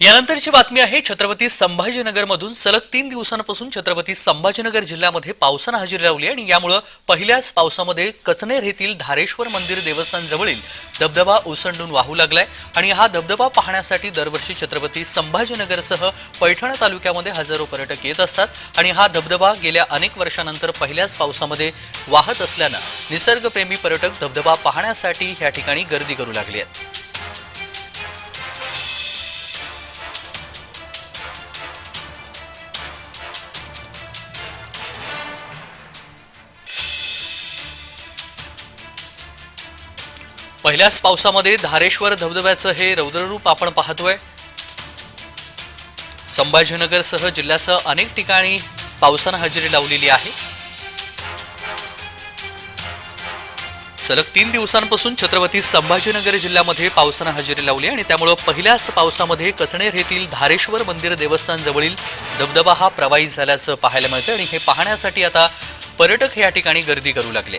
यानंतरची बातमी आहे छत्रपती संभाजीनगरमधून सलग तीन दिवसांपासून छत्रपती संभाजीनगर जिल्ह्यामध्ये पावसानं हजेरी लावली आणि यामुळं पहिल्याच पावसामध्ये कचनेर येथील धारेश्वर मंदिर देवस्थान जवळील धबधबा ओसंडून वाहू लागलाय आणि हा धबधबा पाहण्यासाठी दरवर्षी छत्रपती संभाजीनगरसह पैठण तालुक्यामध्ये हजारो पर्यटक येत असतात आणि हा धबधबा गेल्या अनेक वर्षानंतर पहिल्याच पावसामध्ये वाहत असल्यानं निसर्गप्रेमी पर्यटक धबधबा पाहण्यासाठी या ठिकाणी गर्दी करू लागली आहेत. पहिल्याच पावसामध्ये धारेश्वर धबधब्याचं हे रौद्ररूप आपण पाहतोय. संभाजीनगरसह जिल्ह्यासह अनेक ठिकाणी पावसानं हजेरी लावलेली आहे. सलग तीन दिवसांपासून छत्रपती संभाजीनगर जिल्ह्यामध्ये पावसानं हजेरी लावली आणि त्यामुळं पहिल्याच पावसामध्ये कसणेर येथील धारेश्वर मंदिर देवस्थानजवळील धबधबा हा प्रवाहित झाल्याचं पाहायला मिळतं आणि हे पाहण्यासाठी आता पर्यटक या ठिकाणी गर्दी करू लागले.